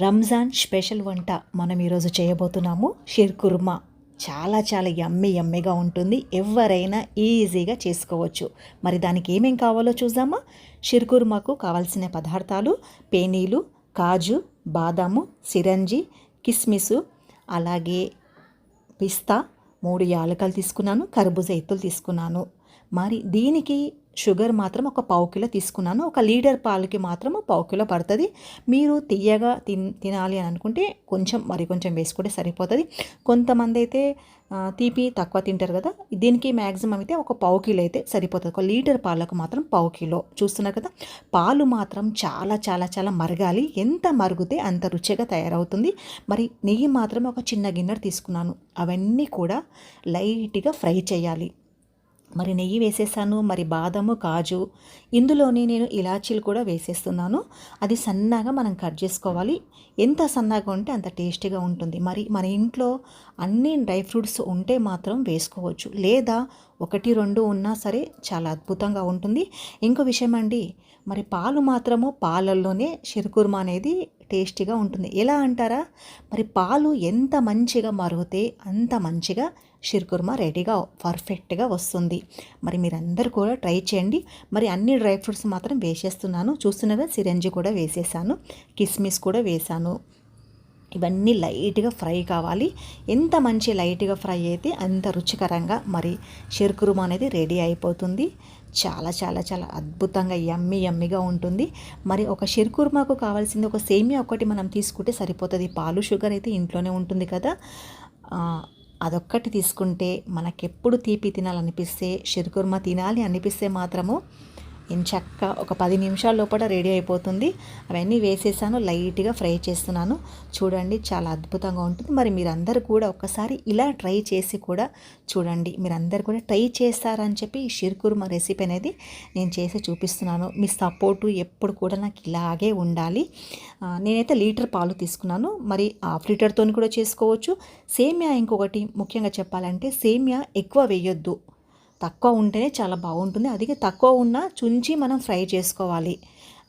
Ramzan special వంట మనం ఈరోజు చేయబోతున్నాము. షీర్ కుర్మా. చాలా చాలా యమ్మి యమ్మిగా ఉంటుంది. ఎవరైనా ఈజీగా చేసుకోవచ్చు. మరి దానికి ఏమేం కావాలో చూద్దామా? షీర్ కుర్మాకు కావాల్సిన పదార్థాలు పేనీలు కాజు బాదాము సిరంజి కిస్మిసు అలాగే పిస్తా మూడు యాలకలు తీసుకున్నాను కర్బూజ ఎత్తులు తీసుకున్నాను. మరి దీనికి షుగర్ మాత్రం ఒక పావు కిలో తీసుకున్నాను. ఒక లీటర్ పాలకి మాత్రం పావు కిలో పడుతుంది. మీరు తీయగా తిన్ తినాలి అని అనుకుంటే కొంచెం మరి కొంచెం వేసుకుంటే సరిపోతుంది. కొంతమంది అయితే తీపి తక్కువ తింటారు కదా దీనికి మ్యాక్సిమం అయితే ఒక పావు కిలో అయితే సరిపోతుంది. ఒక లీటర్ పాలకు మాత్రం పావు కిలో. చూస్తున్నారు కదా పాలు మాత్రం చాలా చాలా చాలా మరగాలి. ఎంత మరుగుతే అంత రుచిగా తయారవుతుంది. మరి నెయ్యి మాత్రం ఒక చిన్న గిన్నె తీసుకున్నాను. అవన్నీ కూడా లైట్గా ఫ్రై చేయాలి. మరి నెయ్యి వేసేసాను మరి బాదము కాజు ఇందులోనే నేను ఇలాచీలు కూడా వేసేస్తున్నాను. అది సన్నగా మనం కట్ చేసుకోవాలి. ఎంత సన్నగా ఉంటే అంత టేస్టీగా ఉంటుంది. మరి మన ఇంట్లో అన్ని డ్రై ఫ్రూట్స్ ఉంటే మాత్రం వేసుకోవచ్చు. లేదా ఒకటి రెండు ఉన్నా సరే చాలా అద్భుతంగా ఉంటుంది. ఇంకో విషయం అండి మరి పాలు మాత్రము పాలల్లోనే షిరుకుర్మా అనేది టేస్టీగా ఉంటుంది. ఎలా అంటారా? మరి పాలు ఎంత మంచిగా మరుగుతే అంత మంచిగా షిర్కుర్మా రెడీగా పర్ఫెక్ట్గా వస్తుంది. మరి మీరందరూ కూడా ట్రై చేయండి. మరి అన్ని డ్రై ఫ్రూట్స్ మాత్రం వేసేస్తున్నాను. చూస్తున్నారా సిరంజి కూడా వేసేసాను. కిస్మిస్ కూడా వేసాను. ఇవన్నీ లైట్గా ఫ్రై కావాలి. ఎంత మంచి లైట్గా ఫ్రై అయితే అంత రుచికరంగా మరి షిర్కురుమా అనేది రెడీ అయిపోతుంది. చాలా చాలా చాలా అద్భుతంగా యమ్మి యమ్మిగా ఉంటుంది. మరి ఒక షిర్కుర్మాకు కావాల్సింది ఒక సేమియా ఒకటి మనం తీసుకుంటే సరిపోతుంది. పాలు షుగర్ అయితే ఇంట్లోనే ఉంటుంది కదా. అదొక్కటి తీసుకుంటే మనకెప్పుడు తీపి తినాలనిపిస్తే షిర్కుర్మా తినాలి అనిపిస్తే మాత్రము చక్క ఒక పది నిమిషాల లోపల రెడీ అయిపోతుంది. అవన్నీ వేసేసాను లైట్గా ఫ్రై చేస్తున్నాను. చూడండి చాలా అద్భుతంగా ఉంటుంది. మరి మీరందరూ కూడా ఒక్కసారి ఇలా ట్రై చేసి కూడా చూడండి. మీరందరూ కూడా ట్రై చేస్తారని చెప్పి ఈ షిర్కుర్మా రెసిపీ అనేది నేను చేసి చూపిస్తున్నాను. మీ సపోర్టు ఎప్పుడు కూడా నాకు ఇలాగే ఉండాలి. నేనైతే లీటర్ పాలు తీసుకున్నాను. మరి హాఫ్ లీటర్తో కూడా చేసుకోవచ్చు. సేమియా ఇంకొకటి ముఖ్యంగా చెప్పాలంటే సేమియా ఎక్కువ వేయొద్దు. తక్కువ ఉంటేనే చాలా బాగుంటుంది. అది తక్కువ ఉన్నా చుంచి మనం ఫ్రై చేసుకోవాలి.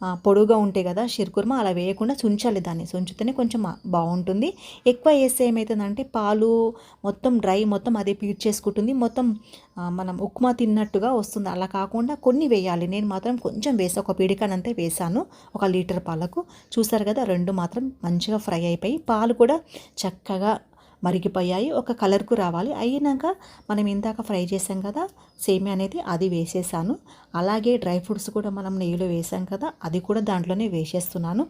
ఆ, పొడుగా ఉంటాయి కదా షిర్కుర్మా అలా వేయకుండా చుంచాలి దాన్ని. చుంచితేనే కొంచెం బాగుంటుంది. ఎక్కువ వేస్తే ఏమవుతుందంటే పాలు మొత్తం డ్రై మొత్తం అది పీడ్చేసుకుంటుంది మొత్తం మనం ఉప్మా తిన్నట్టుగా వస్తుంది. అలా కాకుండా కొన్ని వేయాలి. నేను మాత్రం కొంచెం వేసా. ఒక పిడికనంతే వేసాను. ఒక లీటర్ పాలకు. చూసారు కదా రెండు మాత్రం మంచిగా ఫ్రై అయిపోయి పాలు కూడా చక్కగా మరిగిపోయాయి. ఒక కలర్కు రావాలి. అయినాక మనం ఇందాక ఫ్రై చేసాం కదా సేమియా అనేది అది వేసేసాను. అలాగే డ్రై ఫ్రూట్స్ కూడా మనం నెయ్యిలో వేసాం కదా అది కూడా దాంట్లోనే వేసేస్తున్నాను.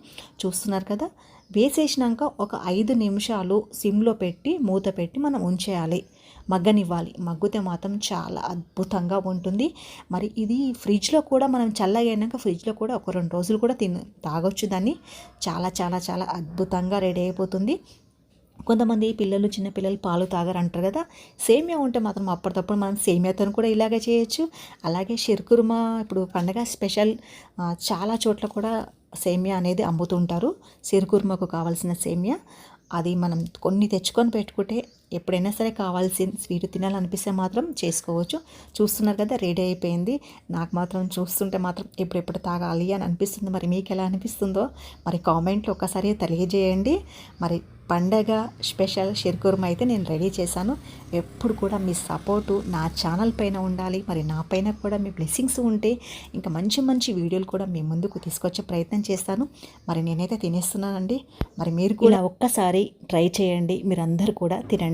చూస్తున్నారు కదా వేసేసినాక ఒక ఐదు నిమిషాలు సిమ్లో పెట్టి మూత పెట్టి మనం ఉంచేయాలి. మగ్గనివ్వాలి. మగ్గితే మాత్రం చాలా అద్భుతంగా ఉంటుంది. మరి ఇది ఫ్రిడ్జ్లో కూడా మనం చల్లగైనాక ఫ్రిడ్జ్లో కూడా ఒక రెండు రోజులు కూడా తిన తాగొచ్చు దాన్ని. చాలా చాలా చాలా అద్భుతంగా రెడీ అయిపోతుంది. కొంతమంది పిల్లలు చిన్న పిల్లలు పాలు తాగరు అంటారు కదా. సేమియా ఉంటే మాత్రం అప్పటికప్పుడు మనం సేమియాతో కూడా ఇలాగే చేయొచ్చు. అలాగే షిర్కుర్మా ఇప్పుడు పండగ స్పెషల్ చాలా చోట్ల కూడా సేమియా అనేది అమ్ముతుంటారు. షిర్కుర్మాకు కావాల్సిన సేమియా. అది మనం కొన్ని తెచ్చుకొని పెట్టుకుంటే ఎప్పుడైనా సరే కావాల్సిన స్వీట్ తినాలనిపిస్తే మాత్రం చేసుకోవచ్చు. చూస్తున్నారు కదా రెడీ అయిపోయింది. నాకు మాత్రం చూస్తుంటే మాత్రం ఎప్పుడెప్పుడు తాగాలి అని అనిపిస్తుంది. మరి మీకు ఎలా అనిపిస్తుందో మరి కామెంట్లో ఒకసారి తెలియజేయండి. మరి పండగ స్పెషల్ షిర్కుర్మ అయితే నేను రెడీ చేశాను. ఎప్పుడు కూడా మీ సపోర్టు నా ఛానల్ పైన ఉండాలి. మరి నా పైన కూడా మీ బ్లెస్సింగ్స్ ఉంటే ఇంకా మంచి మంచి వీడియోలు కూడా మీ ముందుకు తీసుకొచ్చే ప్రయత్నం చేస్తాను. మరి నేనైతే తినేస్తున్నానండి. మరి మీరు కూడా ఒక్కసారి ట్రై చేయండి. మీరందరూ కూడా తినండి.